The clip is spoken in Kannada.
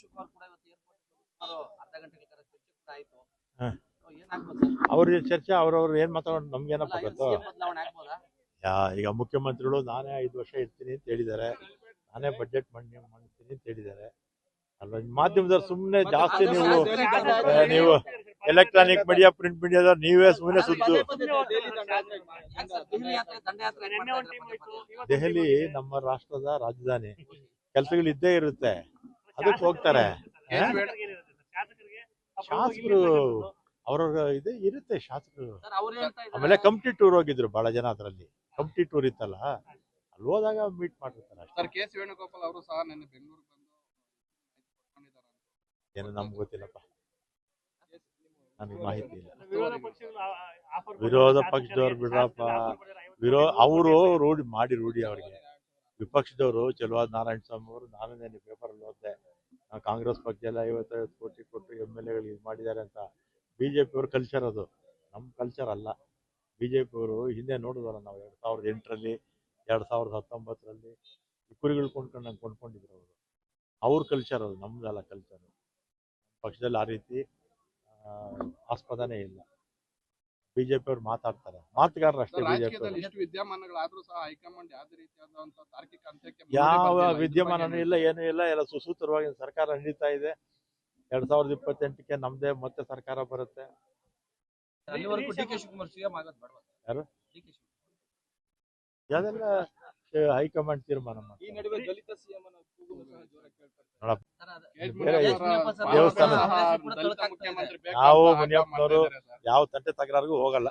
ಶಿವಕುಮಾರ್ ಕೂಡ ಇವತ್ತು ಏರ್ಪೋರ್ಟ್ ಸುಮಾರು ಅರ್ಧ ಗಂಟೆಗಳ ಕಾಲ ಚರ್ಚೆ ಕೂಡ ಆಯ್ತು ಹಾ. So, ಏನಾಗ್ಬೋದು ಸರ್ ಅವ್ರ ಚರ್ಚೆ ಅವ್ರವ್ರು ಏನ್ ಮಾತಾಡೋದು ನಮ್ಗೇನಪ್ಪ ಅಲ್ಲ, ಗೊತ್ತು CM ಬದಲಾವಣೆ ಆಗ್ಬೋದಾ ಯಾ- ಈಗ ಮುಖ್ಯಮಂತ್ರಿಗಳು ನಾನೇ ಐದು ವರ್ಷ ಇರ್ತೀನಿ ಅಂತ ಹೇಳಿದ್ದಾರೆ ನಾನೇ ಬಜೆಟ್ ಮಂಡನೆ ಮಾಡ್ತೀನಿ ಅಂತ ಹೇಳಿದ್ದಾರೆ ಅಲ್ಲ ಮಾಧ್ಯಮದವ್ರು ಸುಮ್ಮನೆ ಜಾಸ್ತಿ ಅದು ನೀವು ಆ, ನೀವು ಎಲೆಕ್ಟ್ರಾನಿಕ್ ಮೀಡಿಯಾ ಪ್ರಿಂಟ್ ಮೀಡಿಯಾದ ನೀವೇ ಸುಮ್ಮನೆ ಸುದ್ದು ಯಾಕೆ ಸರ್ ದೆಹಲಿ ಯಾತ್ರೆ ದಂಡಯಾತ್ರೆ ಯಾಕ್ ಮಾಡ್ತಾ ಇದ್ದಾರೆ ಪದೇ ಪದೇ? ದೆಹಲಿ ನಮ್ಮ ರಾಷ್ಟ್ರದ ರಾಜಧಾನಿ ಕೆಲಸಗಳು ಇದ್ದೇ ಇರುತ್ತೆ ಅದಕ್ಕೆ ಹೋಗ್ತಾರೆ. ಆ? ಶಾಸಕರು ಅವ್ರವ್ರ ಇದು ಇರುತ್ತೆ ಶಾಸಕರು. ಸರ್ ಅವ್ರು ಹೇಳ್ತಾ ಆಮೇಲೆ ಕಂಪ್ನಿ ಟೂರ್ ಹೋಗಿದ್ರು ಬಹಳ ಜನ ಅದರಲ್ಲಿ. ಕಂಪ್ನಿ ಟೂರ್ ಇತ್ತಲ್ಲ ಅಲ್ಲಿ ಹೋದಾಗ ಮೀಟ್ ಮಾಡಿರ್ತಾರೆ ಏನೋ ಸರ್ ಕೆ ಸಿ ವೇಣುಗೋಪಾಲ್ ಅವರು ಸಹ ನಿನ್ನೆ ಬೆಂಗಳೂರಿಗೆ ಬಂದು ಕೊಂಡಿದ್ದಾರೆ ಏನು ನಮ್ಗೆ ಗೊತ್ತಿಲ್ಲಪ್ಪ. ನನಗೆ ಮಾಹಿತಿ ಇಲ್ಲ. ವಿರೋಧ ಪಕ್ಷದವ್ರು ಬಿಡ್ರಪ್ಪ. ವಿರೋ ಅವರು ರೂಢಿ ಮಾಡಿ ರೂಢಿ ಅವರಿಗೆ. ವಿಪಕ್ಷದವರು ಚೆಲುವಾದ ನಾರಾಯಣ ಸ್ವಾಮಿ ಅವರು, ನಾನು ನೆನ್ನೆ ಪೇಪರಲ್ಲಿ ಓದಿದೆ. ಕಾಂಗ್ರೆಸ್ ಪಕ್ಷ ಎಲ್ಲ ಐವತ್ತೈವತ್ತು ಕೋಟಿ ಕೊಟ್ಟು ಎಂ ಎಲ್ ಎಗಳು ಇದು ಮಾಡಿದ್ದಾರೆ ಅಂತ. ಬಿ ಜೆ ಅವ್ರ ಕಲ್ಚರ್ ಅದು. ನಮ್ಮ ಕಲ್ಚರ್ ಅಲ್ಲ. ಬಿ ಜೆ ಪಿಯವರು ಹಿಂದೆ ನೋಡಿದ್ವಲ್ಲ ನಾವು ಎರಡು ಸಾವಿರದ ಎಂಟರಲ್ಲಿ, ಎರಡು ಸಾವಿರದ ಹತ್ತೊಂಬತ್ತರಲ್ಲಿ ಕುರಿಗಳು ಕೊಂಡ್ಕೊಂಡು ಕೊಂಡ್ಕೊಂಡಿದ್ರು ಅವರು. ಅವ್ರ ಕಲ್ಚರ್ ಅದು ನಮ್ಮದಲ್ಲ ಕಲ್ಚರ್ ಪಕ್ಷದಲ್ಲಿ ಆ ರೀತಿ ಆಸ್ಪದನೇ ಇಲ್ಲ. ಬಿಜೆಪಿ ಅವ್ರು ಮಾತಾಡ್ತಾರೆ. ಮಾತುಗಾರರು ಅಷ್ಟೇ ಬಿಜೆಪಿ ರಾಜಕೀಯದಲ್ಲಿ ಇಷ್ಟು ವಿದ್ಯಮಾನಗಳಾದ್ರೂ ಸಹ ಹೈಕಮಾಂಡ್ ಯಾವ್ದೇ ರೀತಿಯಾದಂತಹ ತಾರ್ಕಿಕ ಅಂತ್ಯಕ್ಕೆ ಮುಂದೆ ಯಾವ ವಿದ್ಯಮಾನ ವಿದ್ಯಮಾನನೂ ಇಲ್ಲ ಏನೂ ಇಲ್ಲ ಎಲ್ಲ ಸುಸೂತ್ರವಾಗಿ ಸರ್ಕಾರ ನಡೀತಾ ಇದೆ. ಎರಡ್ ಸಾವಿರದ ಇಪ್ಪತ್ತೆಂಟಕ್ಕೆ ನಮ್ದೇ ಮತ್ತೆ ಸರ್ಕಾರ ಬರುತ್ತೆ. ಅಲ್ಲಿವರೆಗೂ ಡಿ ಕೆ ಶಿವಕುಮಾರ್ ಸಿಎಂ ಆಗೋದು ಬೇಡವಾ ಯಾರು? D K Shivakumar. ಅದೆಲ್ಲ ಹೈಕಮಾಂಡ್ ತೀರ್ಮಾನ ದೇವಸ್ಥಾನ. ನಾವು ಮುನಿಯಪ್ಪನವರು. ಯಾವ ತಂಟೆ ತಕರಾರಿಗೂ ಹೋಗಲ್ಲ.